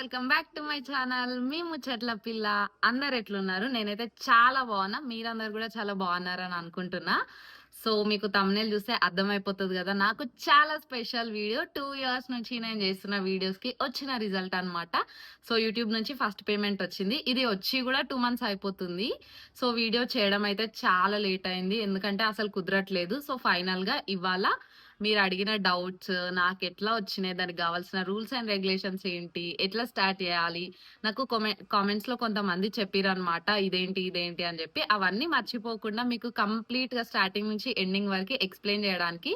Welcome back to my channel. మీ ముచ్చట్ల పిల్ల అందరు ఎట్లున్నారు? నేనైతే చాలా బాగున్నా. మీరందరు కూడా చాలా బాగున్నారని అనుకుంటున్నా. సో మీకు తమ్నేల్ చూస్తే అర్థమైపోతుంది కదా. నాకు చాలా స్పెషల్ వీడియో టూ ఇయర్స్ నుంచి నేను చేస్తున్న వీడియోస్కి వచ్చిన రిజల్ట్ అనమాట సో యూట్యూబ్ నుంచి ఫస్ట్ పేమెంట్ వచ్చింది. ఇది వచ్చి కూడా టూ మంత్స్ అయిపోతుంది. సో వీడియో చేయడం అయితే చాలా లేట్ అయింది. ఎందుకంటే అసలు కుదరట్లేదు. సో ఫైనల్గా ఇవాళ మీరు అడిగిన డౌట్స్ నాకు ఎట్లా వచ్చినాయి? దానికి కావాల్సిన రూల్స్ అండ్ రెగ్యులేషన్స్ ఏంటి? ఎట్లా స్టార్ట్ చేయాలి? నాకు కామెంట్స్లో కొంతమంది చెప్పారు అనమాట ఇదేంటి ఇదేంటి అని చెప్పి. అవన్నీ మర్చిపోకుండా మీకు కంప్లీట్గా స్టార్టింగ్ నుంచి ఎండింగ్ వరకు ఎక్స్ప్లెయిన్ చేయడానికి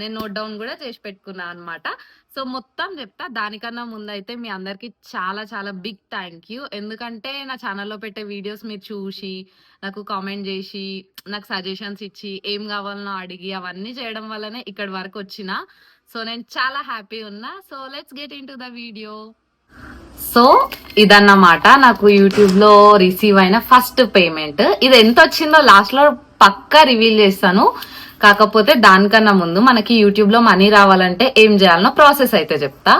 నేను నోట్ డౌన్ కూడా చేసి పెట్టుకున్నాను అనమాట సో మొత్తం చెప్తా దానికన్నా ముందు అయితే మీ అందరికి చాలా చాలా బిగ్ థ్యాంక్ యూ. ఎందుకంటే నా ఛానల్లో పెట్టే వీడియోస్ మీరు చూసి నాకు కామెంట్ చేసి నాకు సజెషన్స్ ఇచ్చి ఏం కావాలనో అడిగి అవన్నీ చేయడం వల్లనే ఇక్కడి వరకు వచ్చిన. సో నేను చాలా హ్యాపీ ఉన్నా. So let's get into the video so ఇదన్నమాట. నాకు యూట్యూబ్లో రిసీవ్ అయిన ఫస్ట్ పేమెంట్. ఇది ఎంత వచ్చిందో లాస్ట్లో పక్కా రివీల్ చేస్తాను. కాకపోతే దానికన్నా ముందు మనకి యూట్యూబ్లో మనీ రావాలంటే ఏం చేయాలనో ప్రాసెస్ అయితే చెప్తా.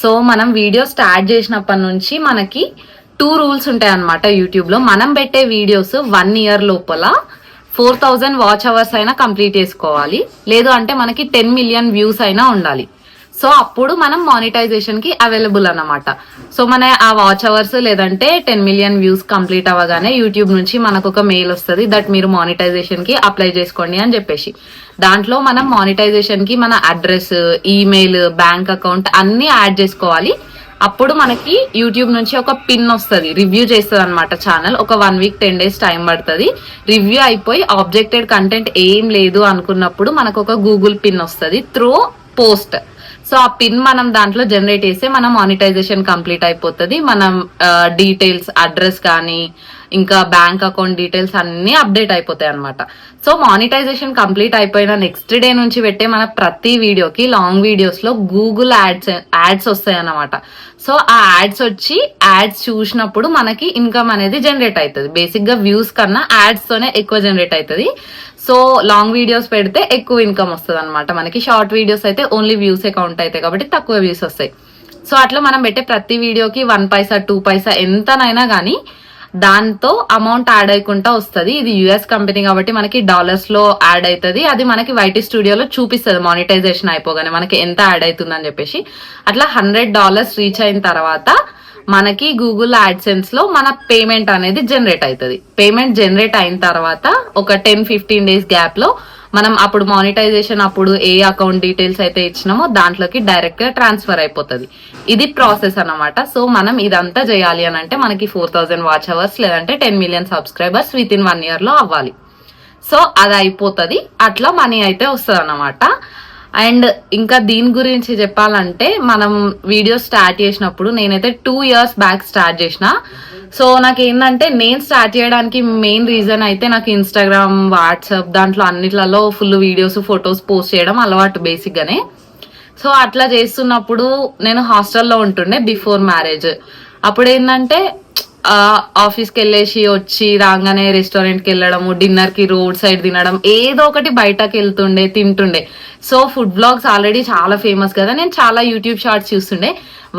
సో మనం వీడియో స్టార్ట్ చేసినప్పటి నుంచి మనకి టూ రూల్స్ ఉంటాయి అనమాట యూట్యూబ్లో మనం పెట్టే వీడియోస్ వన్ ఇయర్ లోపల ఫోర్ థౌజండ్ వాచ్ అవర్స్ అయినా కంప్లీట్ చేసుకోవాలి. లేదు అంటే మనకి టెన్ మిలియన్ వ్యూస్ అయినా ఉండాలి. సో అప్పుడు మనం మానిటైజేషన్కి అవైలబుల్ అనమాట సో మన ఆ వాచ్ అవర్స్ లేదంటే టెన్ మిలియన్ వ్యూస్ కంప్లీట్ అవ్వగానే యూట్యూబ్ నుంచి మనకు ఒక మెయిల్ వస్తుంది దట్ మీరు మానిటైజేషన్కి అప్లై చేసుకోండి అని చెప్పేసి. దాంట్లో మనం మానిటైజేషన్కి మన అడ్రస్ ఈమెయిల్ బ్యాంక్ అకౌంట్ అన్ని యాడ్ చేసుకోవాలి. అప్పుడు మనకి యూట్యూబ్ నుంచి ఒక పిన్ వస్తుంది రివ్యూ చేస్తుంది అనమాట ఛానల్ ఒక one week ten days time పడుతుంది. రివ్యూ అయిపోయి ఆబ్జెక్టెడ్ కంటెంట్ ఏం లేదు అనుకున్నప్పుడు మనకు ఒక గూగుల్ పిన్ వస్తుంది త్రూ పోస్ట్ సో ఆ పిన్ మనం దాంట్లో జనరేట్ చేస్తే మన మానిటైజేషన్ కంప్లీట్ అయిపోతుంది. మనం డీటెయిల్స్ అడ్రస్ కానీ ఇంకా బ్యాంక్ అకౌంట్ డీటెయిల్స్ అన్ని అప్డేట్ అయిపోతాయి అనమాట సో మానిటైజేషన్ కంప్లీట్ అయిపోయిన నెక్స్ట్ డే నుంచి పెట్టే మన ప్రతి వీడియోకి లాంగ్ వీడియోస్లో గూగుల్ యాడ్స్ యాడ్స్ వస్తాయి అన్నమాట. సో ఆ యాడ్స్ వచ్చి యాడ్స్ చూసినప్పుడు మనకి ఇన్కమ్ అనేది జనరేట్ అవుతుంది బేసిక్గా వ్యూస్ కన్నా యాడ్స్ తోనే ఎక్కువ జనరేట్ అవుతుంది సో లాంగ్ వీడియోస్ పెడితే ఎక్కువ ఇన్కమ్ వస్తుంది అనమాట మనకి షార్ట్ వీడియోస్ అయితే ఓన్లీ వ్యూస్ కౌంట్ అవుతాయి కాబట్టి తక్కువ వ్యూస్ వస్తాయి. సో అట్లా మనం పెట్టే ప్రతి వీడియోకి వన్ పైసా టూ పైసా ఎంతనైనా కానీ దాంతో అమౌంట్ యాడ్ అయ్యకుండా వస్తుంది. ఇది యుఎస్ కంపెనీ కాబట్టి మనకి డాలర్స్లో యాడ్ అవుతుంది అది మనకి వైటీ స్టూడియోలో చూపిస్తుంది. మానిటైజేషన్ అయిపోగానే మనకి ఎంత యాడ్ అవుతుందని చెప్పేసి. అట్లా హండ్రెడ్ డాలర్స్ రీచ్ అయిన తర్వాత మనకి గూగుల్ యాడ్సెన్స్లో మన పేమెంట్ అనేది జనరేట్ అవుతుంది పేమెంట్ జనరేట్ అయిన తర్వాత ఒక టెన్ ఫిఫ్టీన్ డేస్ గ్యాప్లో మనం అప్పుడు మానిటైజేషన్ అప్పుడు ఏ అకౌంట్ డీటెయిల్స్ అయితే ఇచ్చినామో దాంట్లోకి డైరెక్ట్గా ట్రాన్స్ఫర్ అయిపోతుంది. ఇది ప్రాసెస్ అనమాట సో మనం ఇదంతా చేయాలి అని అంటే మనకి ఫోర్ థౌసండ్ వాచ్ అవర్స్ లేదంటే ten million subscribers within one ఇయర్లో అవ్వాలి. సో అది అయిపోతుంది. అట్లా మనీ అయితే వస్తుంది అనమాట అండ్ ఇంకా దీని గురించి చెప్పాలంటే మనం వీడియో స్టార్ట్ చేసినప్పుడు నేనైతే టూ ఇయర్స్ బ్యాక్ స్టార్ట్ చేసిన. సో నాకు ఏంటంటే నేను స్టార్ట్ చేయడానికి మెయిన్ రీజన్ అయితే నాకు ఇన్స్టాగ్రామ్ వాట్సాప్ దాంట్లో అన్నిట్లలో ఫుల్ వీడియోస్ ఫొటోస్ పోస్ట్ చేయడం అలవాటు బేసిక్గానే సో అట్లా చేస్తున్నప్పుడు నేను హాస్టల్లో ఉంటుండే బిఫోర్ మ్యారేజ్ అప్పుడు ఏంటంటే ఆఫీస్కి వెళ్ళేసి వచ్చి రాగానే రెస్టారెంట్కి వెళ్ళడము డిన్నర్కి రోడ్ సైడ్ తినడం ఏదో ఒకటి బయటకు వెళ్తుండే తింటుండే. సో ఫుడ్ బ్లాగ్స్ ఆల్రెడీ చాలా ఫేమస్ కదా. నేను చాలా యూట్యూబ్ షార్ట్స్ చూస్తుండే.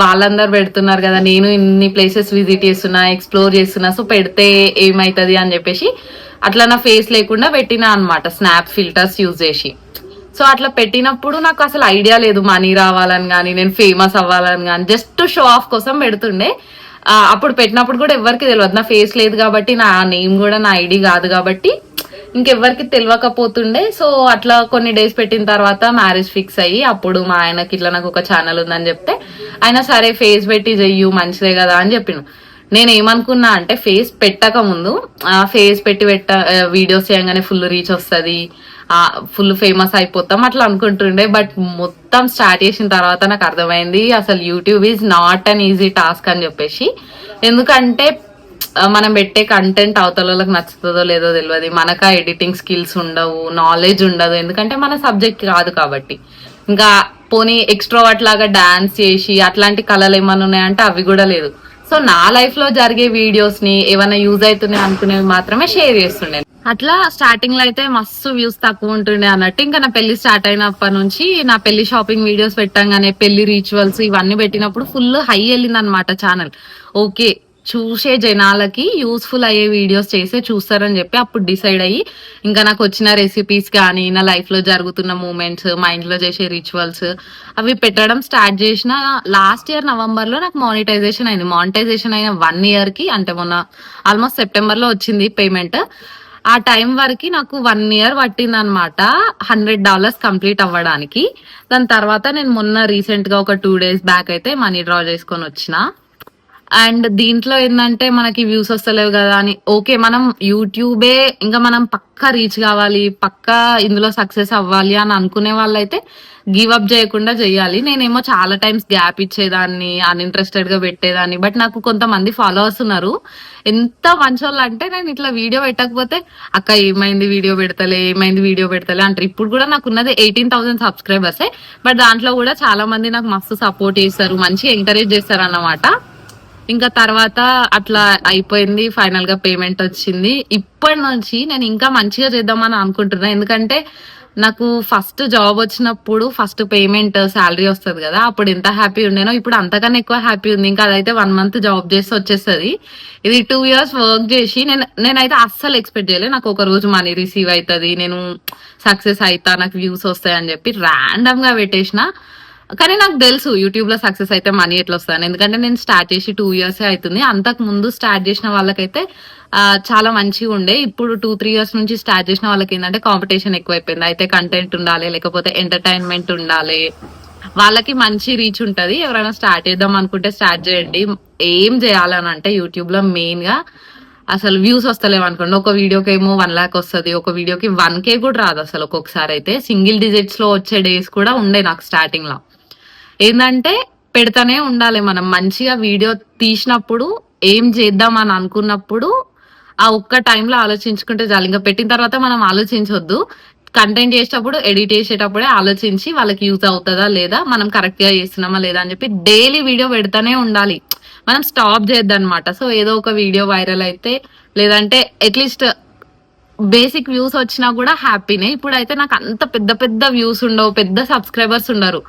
వాళ్ళందరూ పెడుతున్నారు కదా నేను ఇన్ని ప్లేసెస్ విజిట్ చేస్తున్నా ఎక్స్ప్లోర్ చేస్తున్నా సో పెడితే ఏమవుతుంది అని చెప్పేసి అట్లా నా ఫేస్ లేకుండా పెట్టినా అనమాట స్నాప్ ఫిల్టర్స్ యూజ్ చేసి. సో అట్లా పెట్టినప్పుడు నాకు అసలు ఐడియా లేదు మనీ రావాలని కానీ నేను ఫేమస్ అవ్వాలని కానీ జస్ట్ షో ఆఫ్ కోసం పెడుతుండే. అప్పుడు పెట్టినప్పుడు కూడా ఎవరికి తెలియదు నా ఫేస్ లేదు కాబట్టి నా నేమ్ కూడా నా ఐడి కాదు కాబట్టి ఇంకెవ్వరికి తెలియకపోతుండే సో అట్లా కొన్ని డేస్ పెట్టిన తర్వాత మ్యారేజ్ ఫిక్స్ అయ్యి అప్పుడు మా ఆయనకి ఇట్లా నాకు ఒక ఛానల్ ఉందని చెప్తే ఆయన సరే ఫేస్ పెట్టి చెయ్యు మంచిదే కదా అని చెప్పిన. నేను ఏమనుకున్నా అంటే ఫేస్ పెట్టక ముందు ఆ ఫేస్ పెట్టి పెట్ట వీడియోస్ చేయగానే ఫుల్ రీచ్ వస్తుంది ఫుల్ ఫేమస్ అయిపోతాం అట్లా అనుకుంటుండే. బట్ మొత్తం స్టార్ట్ చేసిన తర్వాత నాకు అర్థమైంది అసలు YouTube is not an easy task అని చెప్పేసి. ఎందుకంటే మనం పెట్టే కంటెంట్ అవతల వాళ్ళకి నచ్చుతుందో లేదో తెలియదు మనకు ఎడిటింగ్ స్కిల్స్ ఉండవు నాలెడ్జ్ ఉండదు. ఎందుకంటే మన సబ్జెక్ట్ కాదు కాబట్టి. ఇంకా పోనీ ఎక్స్ట్రోవర్ట్ లాగా డాన్స్ చేసి అట్లాంటి కళలు ఏమైనా ఉన్నాయంటే అవి కూడా లేదు. సో నా లైఫ్లో జరిగే వీడియోస్ని ఏమైనా యూజ్ అవుతున్నాయి అనుకునేవి మాత్రమే షేర్ చేస్తుండే. అట్లా స్టార్టింగ్లో అయితే మస్తు వ్యూస్ తక్కువ ఉంటుండే అన్నట్టు. ఇంకా నా పెళ్ళి స్టార్ట్ అయినప్పటి నుంచి నా పెళ్ళి షాపింగ్ వీడియోస్ పెట్టంగానే పెళ్ళి రిచువల్స్ ఇవన్నీ పెట్టినప్పుడు ఫుల్ హై వెళ్ళింది అనమాట ఛానల్ ఓకే చూసే జనాలకి యూస్ఫుల్ అయ్యే వీడియోస్ చేసే చూస్తారని చెప్పి అప్పుడు డిసైడ్ అయ్యి ఇంకా నాకు వచ్చిన రెసిపీస్ కానీ నా లైఫ్లో జరుగుతున్న మూమెంట్స్ మా ఇంట్లో చేసే రిచువల్స్ అవి పెట్టడం స్టార్ట్ చేసిన లాస్ట్ ఇయర్ నవంబర్లో నాకు మానిటైజేషన్ అయింది. మానిటైజేషన్ అయిన వన్ ఇయర్కి అంటే మొన్న ఆల్మోస్ట్ సెప్టెంబర్లో వచ్చింది పేమెంట్ ఆ టైం వరకు నాకు వన్ ఇయర్ పట్టింది అనమాట హండ్రెడ్ డాలర్స్ కంప్లీట్ అవ్వడానికి. దాని తర్వాత నేను మొన్న రీసెంట్గా ఒక టూ డేస్ బ్యాక్ అయితే మనీ డ్రా చేసుకొని వచ్చిన. అండ్ దీంట్లో ఏంటంటే మనకి వ్యూస్ వస్తలేవు కదా అని. ఓకే మనం యూట్యూబే ఇంకా మనం పక్కా రీచ్ కావాలి పక్కా ఇందులో సక్సెస్ అవ్వాలి అని అనుకునే వాళ్ళైతే గివ్ అప్ చేయకుండా చేయాలి. నేనేమో చాలా టైమ్స్ గ్యాప్ ఇచ్చేదాన్ని అన్ఇంట్రెస్టెడ్గా పెట్టేదాన్ని బట్ నాకు కొంతమంది ఫాలోవర్స్ ఉన్నారు. ఎంత మంచోళ్ళు అంటే నేను ఇట్లా వీడియో పెట్టకపోతే అక్క ఏమైంది వీడియో పెడతలే ఏమైంది వీడియో పెడతలే అంటారు. ఇప్పుడు కూడా నాకు ఉన్నది ఎయిటీన్ థౌసండ్ సబ్స్క్రైబర్సే బట్ దాంట్లో కూడా చాలా మంది నాకు మస్తు సపోర్ట్ చేస్తారు మంచి ఎంకరేజ్ చేస్తారు అన్నమాట ఇంకా తర్వాత అట్లా అయిపోయింది ఫైనల్గా పేమెంట్ వచ్చింది. ఇప్పటి నుంచి నేను ఇంకా మంచిగా చేద్దామని అనుకుంటున్నా. ఎందుకంటే నాకు ఫస్ట్ జాబ్ వచ్చినప్పుడు ఫస్ట్ పేమెంట్ శాలరీ వస్తుంది కదా అప్పుడు ఎంత హ్యాపీ ఉండేనో ఇప్పుడు అంతకన్నా ఎక్కువ హ్యాపీ ఉంది. ఇంకా అదైతే వన్ మంత్ జాబ్ చేసి వచ్చేస్తుంది. ఇది టూ ఇయర్స్ వర్క్ చేసి నేను నేనైతే అస్సలు ఎక్స్పెక్ట్ చేయలేదు నాకు ఒక రోజు మనీ రిసీవ్ అవుతుంది నేను సక్సెస్ అవుతా నాకు వ్యూస్ వస్తాయి అని చెప్పి ర్యాండమ్గా పెట్టేసిన. కానీ నాకు తెలుసు యూట్యూబ్లో సక్సెస్ అయితే మనీ ఎట్లా వస్తాను ఎందుకంటే నేను స్టార్ట్ చేసి టూ ఇయర్స్ అవుతుంది అంతకు ముందు స్టార్ట్ చేసిన వాళ్ళకైతే చాలా మంచిగా ఉండే. ఇప్పుడు టూ త్రీ ఇయర్స్ నుంచి స్టార్ట్ చేసిన వాళ్ళకి ఏంటంటే కాంపిటీషన్ ఎక్కువైపోయింది. అయితే కంటెంట్ ఉండాలి లేకపోతే ఎంటర్టైన్మెంట్ ఉండాలి. వాళ్ళకి మంచి రీచ్ ఉంటది. ఎవరైనా స్టార్ట్ చేద్దాం అనుకుంటే స్టార్ట్ చేయండి. ఏం చేయాలని అంటే యూట్యూబ్లో మెయిన్గా అసలు వ్యూస్ వస్తలేవు అనుకోండి. ఒక వీడియోకి ఏమో వన్ లాక్ వస్తుంది. ఒక వీడియోకి వన్ కే కూడా రాదు అసలు ఒక్కొక్కసారి అయితే. సింగిల్ డిజిట్స్లో వచ్చే డేస్ కూడా ఉండే నాకు స్టార్టింగ్లో. ఏంటంటే పెడతానే ఉండాలి మనం. మంచిగా వీడియో తీసినప్పుడు ఏం చేద్దాం అని అనుకున్నప్పుడు ఆ ఒక్క టైంలో ఆలోచించుకుంటే చాలు. ఇంకా పెట్టిన తర్వాత మనం ఆలోచించొద్దు. కంటెంట్ చేసేటప్పుడు ఎడిట్ చేసేటప్పుడే ఆలోచించి వాళ్ళకి యూజ్ అవుతుందా లేదా మనం కరెక్ట్గా చేస్తున్నామా లేదా అని చెప్పి డైలీ వీడియో పెడతానే ఉండాలి. మనం స్టాప్ చేద్దనమాట సో ఏదో ఒక వీడియో వైరల్ అయితే లేదంటే అట్లీస్ట్ బేసిక్ వ్యూస్ వచ్చినా కూడా హ్యాపీనే. ఇప్పుడైతే నాకు అంత పెద్ద పెద్ద వ్యూస్ ఉండవు పెద్ద సబ్స్క్రైబర్స్ ఉండరు.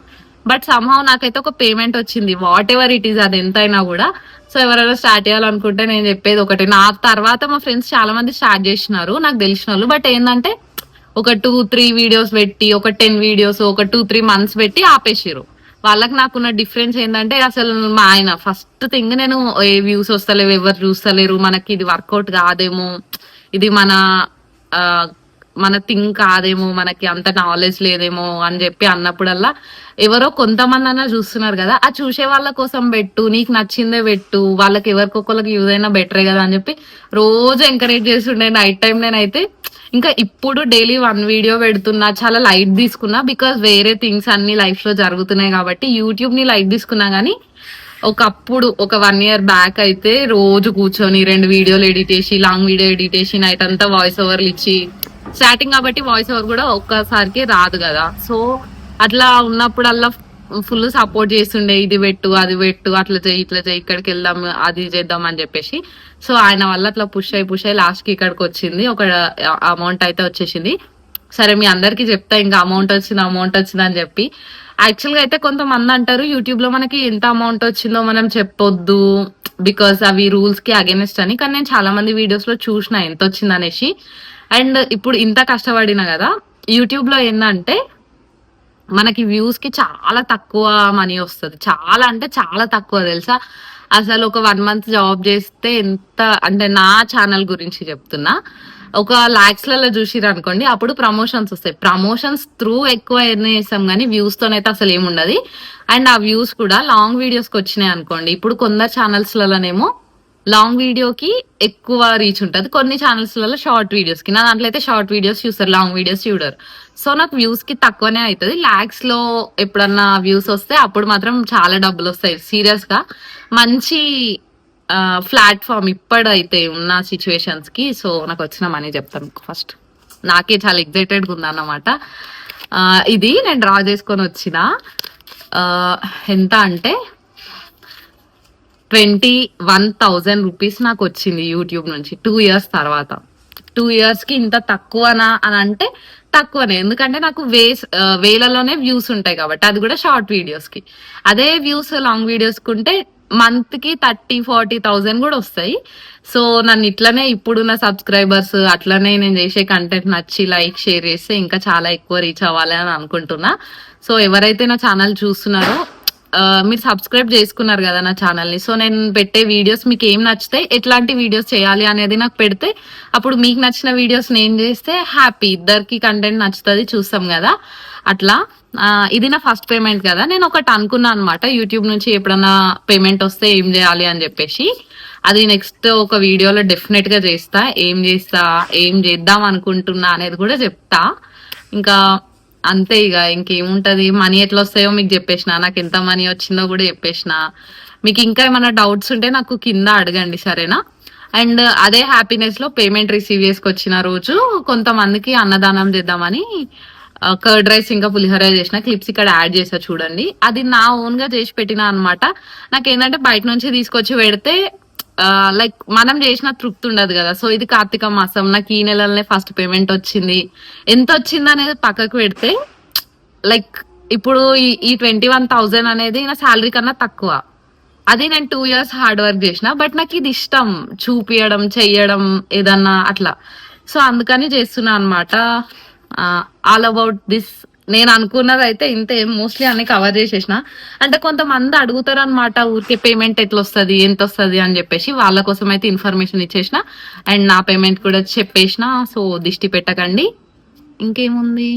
బట్ సంహవ్ నాకైతే ఒక పేమెంట్ వచ్చింది. వాట్ ఎవర్ ఇట్ ఈస్ అది ఎంతైనా కూడా. సో ఎవరైనా స్టార్ట్ చేయాలనుకుంటే నేను చెప్పేది ఒకటి. నా తర్వాత మా ఫ్రెండ్స్ చాలా మంది స్టార్ట్ చేసినారు నాకు తెలిసిన వాళ్ళు బట్ ఏంటంటే ఒక టూ త్రీ వీడియోస్ పెట్టి ఒక టెన్ వీడియోస్ ఒక టూ త్రీ మంత్స్ పెట్టి ఆపేసారు వాళ్ళకి నాకున్న డిఫరెన్స్ ఏంటంటే అసలు మా ఆయన ఫస్ట్ థింగ్ నేను ఏ వ్యూస్ వస్తలేవు ఎవరు చూస్తలేరు మనకి ఇది వర్కౌట్ కాదేమో. ఇది మన మన థింగ్ కాదేమో మనకి అంత నాలెడ్జ్ లేదేమో అని చెప్పి అన్నప్పుడల్లా ఎవరో కొంతమంది అన్నా చూస్తున్నారు కదా ఆ చూసే వాళ్ళ కోసం పెట్టు నీకు నచ్చిందే పెట్టు వాళ్ళకి ఎవరికొకరికి యూజ్ అయినా బెటరే కదా అని చెప్పి రోజు ఎంకరేజ్ చేస్తుండే. నైట్ టైం నేనైతే ఇంకా ఇప్పుడు డైలీ వన్ వీడియో పెడుతున్నా చాలా లైట్ తీసుకున్నా బికాస్ వేరే థింగ్స్ అన్ని లైఫ్లో జరుగుతున్నాయి కాబట్టి యూట్యూబ్ని లైట్ తీసుకున్నా గానీ ఒకప్పుడు ఒక వన్ ఇయర్ బ్యాక్ అయితే రోజు కూర్చొని రెండు వీడియోలు ఎడిట్ చేసి లాంగ్ వీడియో ఎడిట్ చేసి నైట్ అంతా వాయిస్ ఓవర్లు ఇచ్చి స్టార్టింగ్ కాబట్టి వాయిస్ ఓవర్ కూడా ఒక్కసారికి రాదు కదా. సో అట్లా ఉన్నప్పుడల్లా ఫుల్ సపోర్ట్ చేస్తుండే ఇది పెట్టు అది పెట్టు అట్లా చేయి ఇట్లా చేయి ఇక్కడికి వెళ్దాం అది చేద్దాం అని చెప్పేసి. సో ఆయన వల్ల అట్లా పుష్ అయి పుష్ అయి లాస్ట్కి ఇక్కడికి వచ్చింది. ఒక అమౌంట్ అయితే వచ్చేసింది. సరే మీ అందరికి చెప్తా ఇంకా అమౌంట్ వచ్చింది అమౌంట్ వచ్చింది అని చెప్పి. యాక్చువల్గా అయితే కొంతమంది అంటారు యూట్యూబ్లో మనకి ఎంత అమౌంట్ వచ్చిందో మనం చెప్పొద్దు బికాస్ అవి రూల్స్కి అగేనెస్ట్ అని. కానీ నేను చాలా మంది వీడియోస్లో చూసిన ఎంత వచ్చింది అనేసి అండ్ ఇప్పుడు ఇంత కష్టపడిన కదా యూట్యూబ్లో ఏంటంటే మనకి వ్యూస్కి చాలా తక్కువ మనీ వస్తుంది. చాలా అంటే చాలా తక్కువ తెలుసా? అసలు ఒక వన్ మంత్ జాబ్ చేస్తే ఎంత అంటే నా ఛానల్ గురించి చెప్తున్నా. ఒక లాక్స్లలో చూసిరు అనుకోండి అప్పుడు ప్రమోషన్స్ వస్తాయి. ప్రమోషన్స్ త్రూ ఎక్కువ ఎర్న్ చేస్తాం కానీ వ్యూస్ తోనైతే అసలు ఏముండదు. అండ్ ఆ వ్యూస్ కూడా లాంగ్ వీడియోస్కి వచ్చినాయి అనుకోండి ఇప్పుడు కొందరు ఛానల్స్ లలోనేమో లాంగ్ వీడియోకి ఎక్కువ రీచ్ ఉంటుంది. కొన్ని ఛానల్స్లలో షార్ట్ వీడియోస్కి నా దాంట్లో అయితే షార్ట్ వీడియోస్ చూస్తారు లాంగ్ వీడియోస్ చూడరు. సో నాకు వ్యూస్కి తక్కువనే అవుతుంది ల్యాక్స్లో ఎప్పుడన్నా వ్యూస్ వస్తే అప్పుడు మాత్రం చాలా డబ్బులు వస్తాయి. సీరియస్గా మంచి ప్లాట్ఫామ్ ఇప్పుడైతే ఉన్న సిచ్యువేషన్స్కి సో నాకు వచ్చిన మనీ చెప్తాను ఫస్ట్ నాకే చాలా ఎగ్జైటెడ్గా ఉందన్నమాట. ఇది నేను డ్రా చేసుకొని వచ్చిన. ఎంత అంటే ట్వంటీ వన్ థౌజండ్ రూపీస్ నాకు వచ్చింది యూట్యూబ్ నుంచి టూ ఇయర్స్ తర్వాత. టూ ఇయర్స్కి ఇంత తక్కువనా అని అంటే తక్కువనే. ఎందుకంటే నాకు వేస్ వేలలోనే వ్యూస్ ఉంటాయి కాబట్టి అది కూడా షార్ట్ వీడియోస్కి. అదే వ్యూస్ లాంగ్ వీడియోస్ ఉంటే మంత్కి థర్టీ ఫార్టీ థౌసండ్ కూడా వస్తాయి. సో నన్ను ఇట్లనే ఇప్పుడున్న సబ్స్క్రైబర్స్ అట్లనే నేను చేసే కంటెంట్ నచ్చి లైక్ షేర్ చేస్తే ఇంకా చాలా ఎక్కువ రీచ్ అవ్వాలి అని అనుకుంటున్నా. సో ఎవరైతే నా ఛానల్ చూస్తున్నారో మీరు సబ్స్క్రైబ్ చేసుకున్నారు కదా నా ఛానల్ని. సో నేను పెట్టే వీడియోస్ మీకు ఏం నచ్చుతాయి ఎట్లాంటి వీడియోస్ చేయాలి అనేది నాకు పెడితే అప్పుడు మీకు నచ్చిన వీడియోస్ నేను చేస్తే హ్యాపీ. ఇద్దరికి కంటెంట్ నచ్చుతుంది చూస్తాం కదా. అట్లా. ఇది నా ఫస్ట్ పేమెంట్ కదా. నేను ఒకటి అనుకున్నాను అనమాట యూట్యూబ్ నుంచి ఎప్పుడన్నా పేమెంట్ వస్తే ఏం చేయాలి అని చెప్పేసి. అది నెక్స్ట్ ఒక వీడియోలో డెఫినెట్గా చేస్తా. ఏం చేస్తా ఏం చేద్దాం అనుకుంటున్నా అనేది కూడా చెప్తా. ఇంకా అంతే ఇక ఇంకేముంటది? మనీ ఎట్లా వస్తాయో మీకు చెప్పేసిన నాకు ఎంత మనీ వచ్చిందో కూడా చెప్పేసిన. మీకు ఇంకా ఏమైనా డౌట్స్ ఉంటే నాకు కింద అడగండి సరేనా? అండ్ అదే హ్యాపీనెస్లో పేమెంట్ రిసీవ్ చేసుకొచ్చిన రోజు కొంతమందికి అన్నదానం చేద్దామని కర్డ్ రైస్ ఇంకా పులిహోర చేసిన క్లిప్స్ ఇక్కడ యాడ్ చేసా చూడండి. అది నా ఓన్గా చేసి పెట్టిన అనమాట నాకు ఏంటంటే బయట నుంచి తీసుకొచ్చి పెడితే లైక్ మనం చేసిన తృప్తి ఉండదు కదా. సో ఇది కార్తీక మాసం. నాకు ఈ నెలలోనే ఫస్ట్ పేమెంట్ వచ్చింది. ఎంత వచ్చింది అనేది పక్కకు పెడితే లైక్ ఇప్పుడు ఈ- ఈ ట్వంటీ వన్ థౌజండ్ అనేది నా శాలరీ కన్నా తక్కువ. అది నేను టూ ఇయర్స్ హార్డ్ వర్క్ చేసిన బట్ నాకు ఇది ఇష్టం. చూపియడం చెయ్యడం ఏదన్నా అట్లా. సో అందుకని చేస్తున్నా అనమాట ఆల్ అబౌట్ దిస్ నేను అనుకున్నది అయితే ఇంతే మోస్ట్లీ అన్ని కవర్ చేసేసిన. అంటే కొంతమంది అడుగుతారు అనమాట ఊరికే పేమెంట్ ఎట్లా వస్తుంది ఎంత వస్తుంది అని చెప్పేసి వాళ్ళ కోసం అయితే ఇన్ఫర్మేషన్ ఇచ్చేసిన. అండ్ నా పేమెంట్ కూడా చెప్పేసిన. సో దిష్టి పెట్టకండి. ఇంకేముంది?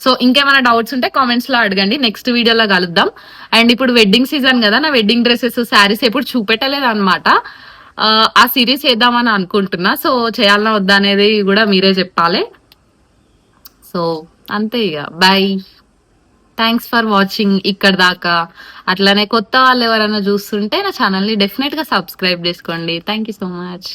సో ఇంకేమైనా డౌట్స్ ఉంటే కామెంట్స్లో అడగండి. నెక్స్ట్ వీడియోలో కలుద్దాం. అండ్ ఇప్పుడు వెడ్డింగ్ సీజన్ కదా నా వెడ్డింగ్ డ్రెస్సెస్ శారీస్ ఎప్పుడు చూపెట్టలేదు అనమాట ఆ సిరీస్ చేద్దామని అనుకుంటున్నా. సో చేయాలన్నా వద్దా అనేది కూడా మీరే చెప్పాలి. సో అంతే ఇక బాయ్ థ్యాంక్స్ ఫర్ వాచింగ్ ఇక్కడ దాకా. అట్లనే కొత్త వాళ్ళు ఎవరైనా చూస్తుంటే నా ఛానల్ని డెఫినెట్గా సబ్స్క్రైబ్ చేసుకోండి. Thank you so much